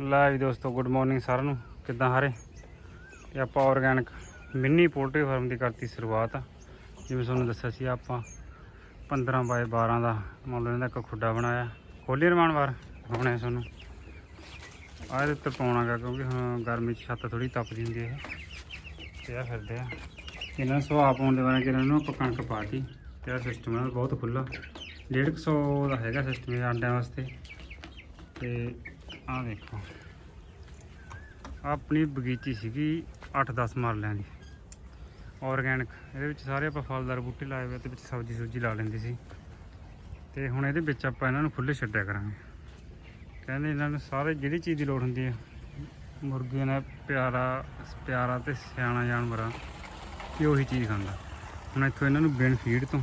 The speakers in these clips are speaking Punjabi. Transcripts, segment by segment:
ਲੈ ਵੀ ਦੋਸਤੋ ਗੁੱਡ ਮਾਰਨਿੰਗ ਸਾਰਿਆਂ ਨੂੰ। ਕਿੱਦਾਂ ਹਾਰੇ? ਤੇ ਆਪਾਂ ਆਰਗੈਨਿਕ ਮਿੰਨੀ ਪੋਲਟਰੀ ਫਾਰਮ ਦੀ ਕਰਤੀ ਸ਼ੁਰੂਆਤ ਜਿਵੇਂ ਤੁਹਾਨੂੰ ਦੱਸਿਆ ਸੀ, ਆਪਾਂ 15 ਬਾਏ 12 ਦਾ ਮੰਨ ਲਓ ਇਹਦਾ ਇੱਕ ਖੁੱਡਾ ਬਣਾਇਆ। ਖੋਲੀ ਰਮਾਨ ਵਾਰ ਹੁਣੇ ਤੁਹਾਨੂੰ ਆਹ ਇਹਦੇ ਉੱਤੇ ਪਾਉਣਾਗਾ ਕਿਉਂਕਿ ਹੁਣ ਗਰਮੀ 'ਚ ਛੱਤ ਥੋੜੀ ਤਪਦੀ ਹੁੰਦੀ ਹੈ ਇਹ ਤੇ ਆ ਫਿਰਦੇ ਆ। ਇਹਨਾਂ ਨੂੰ ਸੁਭਾਅ ਪਾਉਣ ਦੇ ਬਾਰੇ ਕਿ ਇਹਨਾਂ ਨੂੰ ਆਪਾਂ ਕਣਕ ਪਾਤੀ। ਤੇ ਆ ਸਿਸਟਮ ਹੈ ਬਹੁਤ ਖੁੱਲਾ 150 ਦਾ ਹੈਗਾ ਸਿਸਟਮ ਇਹ ਆਂਡਿਆਂ ਵਾਸਤੇ। ਤੇ ਆਹ ਦੇਖੋ। ਆਪਣੀ ਬਗੀਚੀ ਸੀਗੀ 8-10 ਮਰਲਿਆਂ ਦੀ। ਆਰਗੈਨਿਕ ਇਹਦੇ ਵਿੱਚ ਸਾਰੇ ਆਪਾਂ ਫਲਦਾਰ ਬੂਟੇ ਲਾਏ ਹੋਏ ਤੇ ਵਿੱਚ ਸਬਜ਼ੀ ਸੁਬਜ਼ੀ ਲਾ ਲੈਂਦੇ ਸੀ। ਤੇ ਹੁਣ ਇਹਦੇ ਵਿੱਚ ਆਪਾਂ ਇਹਨਾਂ ਨੂੰ ਖੁੱਲੇ ਛੱਡਿਆ ਕਰਾਂਗੇ। ਕਹਿੰਦੇ ਇਹਨਾਂ ਨੂੰ ਸਾਰੇ ਜਿਹੜੀ ਚੀਜ਼ ਦੀ ਲੋੜ ਹੁੰਦੀ ਹੈ ਮੁਰਗੇ ਨੇ ਪਿਆਰਾ ਪਿਆਰਾ ਤੇ ਸਿਆਣਾ ਜਾਨਵਰ ਆ ਕਿ ਉਹੀ ਚੀਜ਼ ਖਾਂਦਾ। ਹੁਣ ਇੱਥੋਂ ਇਹਨਾਂ ਨੂੰ ਬਿਨ ਫੀਡ ਤੋਂ,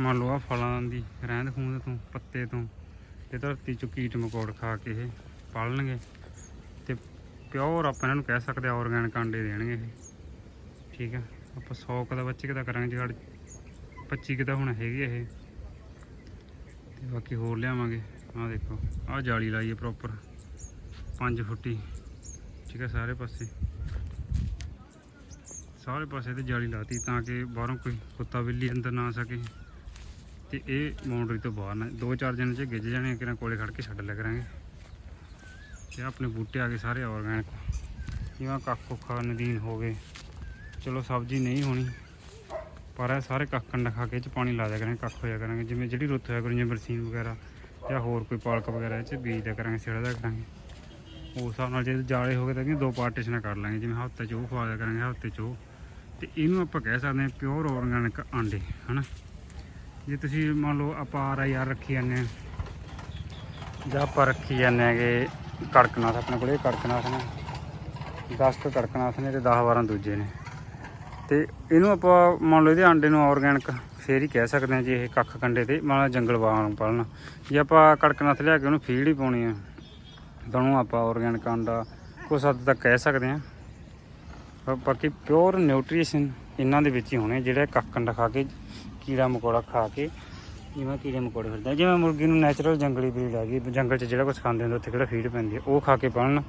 ਮੰਨ ਲਓ ਆ ਫਲਾਂ ਦੀ ਰਹਿੰਦ ਖੂੰਦ ਤੋਂ, ਪੱਤੇ ਤੋਂ ਤੇ ਧਰਤੀ ਚੋਂ ਕੀਟ ਮਕੌੜ ਖਾ ਕੇ ਇਹ ਪਾਲਣਗੇ ਤੇ ਪਿਓਰ ਆਪਾਂ ਇਹਨਾਂ ਨੂੰ ਕਹਿ ਸਕਦੇ ਆ ਆਰਗੈਨਿਕ ਆਂਡੇ ਦੇਣਗੇ ਇਹ। ਠੀਕ ਹੈ ਆਪਾਂ 100 ਕੁ ਦਾ ਬੱਚੇ ਕਿਦਾ ਕਰਾਂਗੇ ਜਿਹੜਾ 25 ਕਿਦਾ ਹੁਣ ਹੈਗੇ ਇਹ। ਤੇ ਬਾਕੀ ਹੋਰ ਲਿਆਵਾਂਗੇ। ਆਹ ਦੇਖੋ, ਆਹ ਜਾਲੀ ਲਾਈ ਹੈ ਪ੍ਰੋਪਰ 5 ਫੁੱਟੀ। ਠੀਕ ਹੈ ਸਾਰੇ ਪਾਸੇ। ਸਾਰੇ ਪਾਸੇ ਤੇ ਜਾਲੀ ਲਾਤੀ ਤਾਂ ਕਿ ਬਾਹਰੋਂ ਕੋਈ ਕੁੱਤਾ ਬਿੱਲੀ ਅੰਦਰ ਨਾ ਆ ਸਕੇ। ਤੇ ਇਹ ਬਾਉਂਡਰੀ ਤੋਂ ਬਾਹਰ ਨਾ, ਦੋ ਚਾਰ ਦਿਨ ਚ ਗਿੱਜ ਜਾਣੇ ਕਿਰਾਂ ਕੋਲੇ ਖੜ ਕੇ ਛੱਡ ਲਿਆ ਕਰਾਂਗੇ। ਤੇ ਆਪਣੇ ਬੂਟੇ ਆ ਗਏ ਸਾਰੇ ਆਰਗੈਨਿਕ ਜਿਵੇਂ ਕੱਖ ਕੁੱਖਾ ਨਦੀਨ ਹੋ ਗਏ। ਚਲੋ ਸਬਜ਼ੀ ਨਹੀਂ ਹੋਣੀ, ਪਰ ਇਹ ਸਾਰੇ ਕੱਖ ਕੰਡਾ ਖਾ ਕੇ ਚ ਪਾਣੀ ਲਾ ਦਿਆ ਕਰਾਂਗੇ, ਕੱਖ ਹੋਇਆ ਕਰਾਂਗੇ। ਜਿਵੇਂ ਜਿਹੜੀ ਰੁੱਤ ਹੋਇਆ ਕਰੂ ਜਿਵੇਂ ਬਰਸੀਨ ਵਗੈਰਾ ਜਾਂ ਹੋਰ ਕੋਈ ਪਾਲਕ ਵਗੈਰਾ ਇਹ ਚ ਬੀਜ ਦਿਆ ਕਰਾਂਗੇ ਛਿੜ ਦਿਆ ਕਰਾਂਗੇ। ਉਸ ਹਿਸਾਬ ਨਾਲ ਜੇ ਜਾਲੇ ਹੋ ਗਏ ਤਾਂ ਕਿ ਦੋ ਪਾਰਟੀਸ਼ਨਾਂ ਕਰ ਲਾਂਗੇ, ਜਿਵੇਂ ਹਫ਼ਤੇ ਚ ਉਹ ਖਵਾ ਦਿਆ ਕਰਾਂਗੇ ਹਫ਼ਤੇ ਚ ਉਹ। ਤੇ ਇਹਨੂੰ ਆਪਾਂ ਕਹਿ ਸਕਦੇ ਹਾਂ ਪਿਓਰ ਆਰਗੈਨਿਕ ਆਂਡੇ ਹਨਾ? ਜੇ ਤੁਸੀਂ ਮੰਨ ਲਓ ਆਪਾਂ ਆਰ ਆਈ ਆਰ ਰੱਖੀ ਜਾਂਦੇ ਹਾਂ, ਜਾਂ ਆਪਾਂ ਰੱਖੀ ਜਾਂਦੇ ਹੈਗੇ ਕੜਕਨਾਥ, ਆਪਣੇ ਕੋਲੇ ਕੜਕਨਾਥ ਨੇ 10 ਕੁ ਕੜਕਨਾਥ ਨੇ ਤੇ 10 12 ਦੂਜੇ ਨੇ। ਤੇ ਇਹਨੂੰ ਆਪਾਂ ਮੰਨ ਲਓ ਇਹਦੇ ਆਂਡੇ ਨੂੰ ਆਰਗੈਨਿਕ ਫੇਰ ਹੀ ਕਹਿ ਸਕਦੇ ਹਾਂ ਜੇ ਇਹ ਕੱਖ ਕੰਡੇ ਤੇ, ਮੰਨ ਲਓ ਜੰਗਲ ਵਾਂਗ ਪਾਲਣਾ। ਜੇ ਆਪਾਂ ਕੜਕਨਾਥ ਲਿਆ ਕੇ ਉਹਨੂੰ ਫੀਡ ਹੀ ਪਾਉਣੀ ਆ, ਤਾਂ ਉਹਨੂੰ ਆਪਾਂ ਆਰਗੈਨਿਕ ਆਂਡਾ ਕੁਛ ਹੱਦ ਤੱਕ ਕਹਿ ਸਕਦੇ ਹਾਂ। ਬਾਕੀ ਪਿਓਰ ਨਿਊਟ੍ਰੀਸ਼ਨ ਇਹਨਾਂ ਦੇ ਵਿੱਚ ਹੀ ਹੋਣੇ ਜਿਹੜੇ ਕੱਖ ਕੰਡਾ ਖਾ ਕੇ ਕੀੜਾ ਮਕੌੜਾ ਖਾ ਕੇ ਜਿਵੇਂ ਕੀੜੇ ਮਕੌੜੇ ਫਿਰਦੇ। ਜਿਵੇਂ ਮੁਰਗੀ ਨੂੰ ਨੈਚੁਰਲ ਜੰਗਲੀ ਬਰੀਡ ਆ ਗਈ, ਜੰਗਲ 'ਚ ਜਿਹੜਾ ਕੁਝ ਖਾਂਦੇ ਹੁੰਦੇ, ਉੱਥੇ ਕਿਹੜਾ ਫੀਡ ਪੈਂਦੀ ਹੈ? ਉਹ ਖਾ ਕੇ ਪਾਲਣ।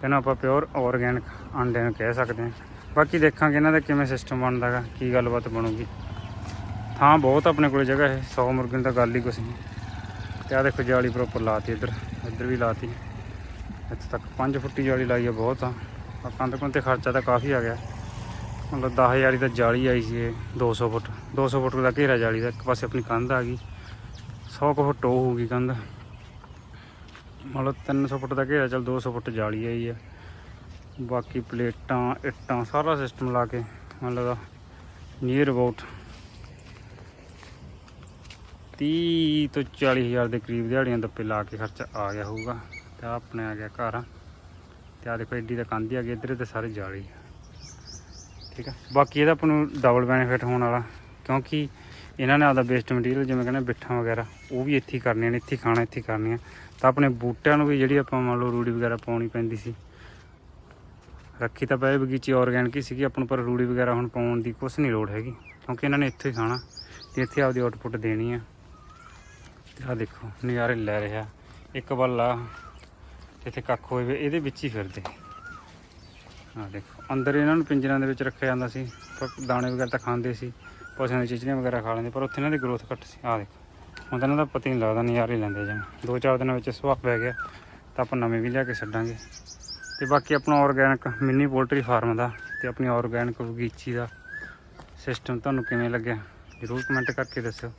ਕਹਿੰਦਾ ਆਪਾਂ ਪਿਓਰ ਆਰਗੈਨਿਕ ਆਂਡੇ ਨੂੰ ਕਹਿ ਸਕਦੇ ਹਾਂ। ਬਾਕੀ ਦੇਖਾਂਗੇ ਇਹਨਾਂ ਦਾ ਕਿਵੇਂ ਸਿਸਟਮ ਬਣਦਾਗਾ ਕੀ ਗੱਲਬਾਤ ਬਣੂਗੀ। ਥਾਂ ਬਹੁਤ ਆਪਣੇ ਕੋਲ ਜਗ੍ਹਾ ਹੈ 100 ਮੁਰਗੀਆਂ ਦਾ ਗੱਲ ਹੀ ਕੁਛ ਨਹੀਂ। ਤੇ ਆ ਦੇਖੋ ਜਾਲੀ ਪ੍ਰੋਪਰ ਲਾਤੀ ਇੱਧਰ ਇੱਧਰ ਵੀ ਲਾਤੀ। ਇੱਥੇ ਤੱਕ 5 ਫੁੱਟੀ ਜਾਲੀ ਲਾਈ ਹੈ ਬਹੁਤ ਆ। ਆ ਕੰਧ ਕੁੰਧ ਤੇ ਖਰਚਾ ਤਾਂ ਕਾਫੀ ਆ ਗਿਆ। ਮਤਲਬ 10000 ਦੀ ਤਾਂ ਜਾਲੀ ਆਈ ਸੀ ਇਹ 200 ਫੁੱਟ। 200 ਫੁੱਟ ਦਾ ਘੇਰਾ ਜਾਲੀ ਦਾ, ਇੱਕ ਪਾਸੇ ਆਪਣੀ ਕੰਧ ਆ ਗਈ। 100 ਕੁ ਫੁੱਟ ਉਹ ਹੋਊਗੀ ਕੰਧ। ਮਤਲਬ 300 ਫੁੱਟ ਦਾ ਘੇਰਾ, ਚਲ 200 ਫੁੱਟ ਜਾਲੀ ਆਈ ਆ ਬਾਕੀ ਪਲੇਟਾਂ, ਇੱਟਾਂ, ਸਾਰਾ ਸਿਸਟਮ ਲਾ ਕੇ ਮਤਲਬ ਨੀਅਰ ਅਬਾਊਟ 30 ਤੋਂ 40 ਹਜ਼ਾਰ ਦੇ ਕਰੀਬ ਦਿਹਾੜੀਆਂ ਦੱਪੇ ਲਾ ਕੇ ਖਰਚਾ ਆ ਗਿਆ ਹੋਊਗਾ। ਤੇ ਆਹ ਆਪਣੇ ਆ ਗਿਆ ਘਰ। ਤੇ ਆ ਦੇਖੋ ਐਡੀ ਤਾਂ ਕੰਧ ਹੀ ਆ ਗਈ, ਇੱਧਰ ਤੇ ਸਾਰੇ ਜਾਲੀ ਆ। ਠੀਕ ਆ? ਬਾਕੀ ਇਹਦਾ ਆਪਾਂ ਨੂੰ ਡਬਲ ਬੈਨੀਫਿਟ ਹੋਣ ਵਾਲਾ। ਕਿਉਂਕਿ ਇਹਨਾਂ ਨੇ ਆਪਦਾ ਵੇਸਟ ਮਟੀਰੀਅਲ ਜਿਵੇਂ ਕਹਿੰਦੇ ਬਿੱਠਾਂ ਵਗੈਰਾ, ਉਹ ਵੀ ਇੱਥੇ ਹੀ ਕਰਨੀਆਂ ਨੇ, ਇੱਥੇ ਖਾਣਾ, ਇੱਥੇ ਕਰਨੀਆਂ। ਤਾਂ ਆਪਣੇ ਬੂਟਿਆਂ ਨੂੰ ਵੀ ਜਿਹੜੀ ਆਪਾਂ ਮੰਨ ਲਓ ਰੂੜੀ ਵਗੈਰਾ ਪਾਉਣੀ ਪੈਂਦੀ ਸੀ। ਰੱਖੀ ਤਾਂ ਪਏ ਬਗੀਚੀ ਆਰਗੈਨਿਕ ਹੀ ਸੀਗੀ, ਆਪਾਂ ਨੂੰ ਪਰ ਰੂੜੀ ਵਗੈਰਾ ਹੁਣ ਪਾਉਣ ਦੀ ਕੁਛ ਨਹੀਂ ਲੋੜ ਹੈਗੀ। ਕਿਉਂਕਿ ਇਹਨਾਂ ਨੇ ਇੱਥੇ ਹੀ ਖਾਣਾ ਤੇ ਇੱਥੇ ਆਪਦੀ ਆਊਟਪੁੱਟ ਦੇਣੀ ਆ। ਤੇ ਆ ਦੇਖੋ, ਨਜ਼ਾਰੇ ਲੈ ਰਿਹਾ। ਇੱਕ ਵੱਲ ਆ, ਜਿੱਥੇ ਕੱਖ ਹੋਵੇ ਇਹਦੇ ਵਿੱਚ ਹੀ ਫਿਰਦੇ। ਆ ਦੇਖੋ, ਅੰਦਰ ਇਹਨਾਂ ਨੂੰ ਪਿੰਜਰਾਂ ਦੇ ਵਿੱਚ ਰੱਖਿਆ ਜਾਂਦਾ ਸੀ ਪਰ ਦਾਣੇ ਵਗੈਰਾ ਤਾਂ ਖਾਂਦੇ ਸੀ। ਪਸ਼ੂਆਂ ਦੀ ਚਿਚੜੀਆਂ ਵਗੈਰਾ ਖਾ ਲੈਂਦੇ, ਪਰ ਉੱਥੇ ਇਹਨਾਂ ਦੀ ਗਰੋਥ ਘੱਟ ਸੀ। ਆ ਦੇਖੋ, ਹੁਣ ਤਾਂ ਇਹਨਾਂ ਦਾ ਪਤਾ ਹੀ ਨਹੀਂ ਲੱਗਦਾ, ਨਜ਼ਾਰੇ ਹੀ ਲੈਂਦੇ ਜਿਵੇਂ ਦੋ ਚਾਰ ਦਿਨਾਂ ਵਿੱਚ ਸੁਭਾਅ ਪੈ ਗਿਆ, ਤਾਂ ਆਪਾਂ ਨਵੇਂ ਵੀ ਲਿਆ ਕੇ ਛੱਡਾਂਗੇ। ਤੇ ਬਾਕੀ ਆਪਣਾ ਆਰਗੈਨਿਕ ਮਿੰਨੀ ਪੋਲਟਰੀ ਫਾਰਮ ਦਾ ਤੇ ਆਪਣੀ ਆਰਗੈਨਿਕ ਬਗੀਚੀ ਦਾ ਸਿਸਟਮ ਤੁਹਾਨੂੰ ਕਿਵੇਂ ਲੱਗਿਆ, ਜ਼ਰੂਰ ਕਮੈਂਟ ਕਰਕੇ ਦੱਸਿਓ।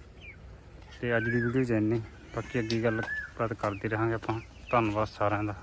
ਤੇ ਅੱਜ ਦੀ ਵੀਡੀਓ 'ਚ ਇੰਨੀ ਬਾਕੀ ਅੱਗੇ ਗੱਲ ਬਾਤ ਕਰਦੇ ਰਹਾਂਗੇ ਆਪਾਂ। ਧੰਨਵਾਦ ਸਾਰਿਆਂ ਦਾ।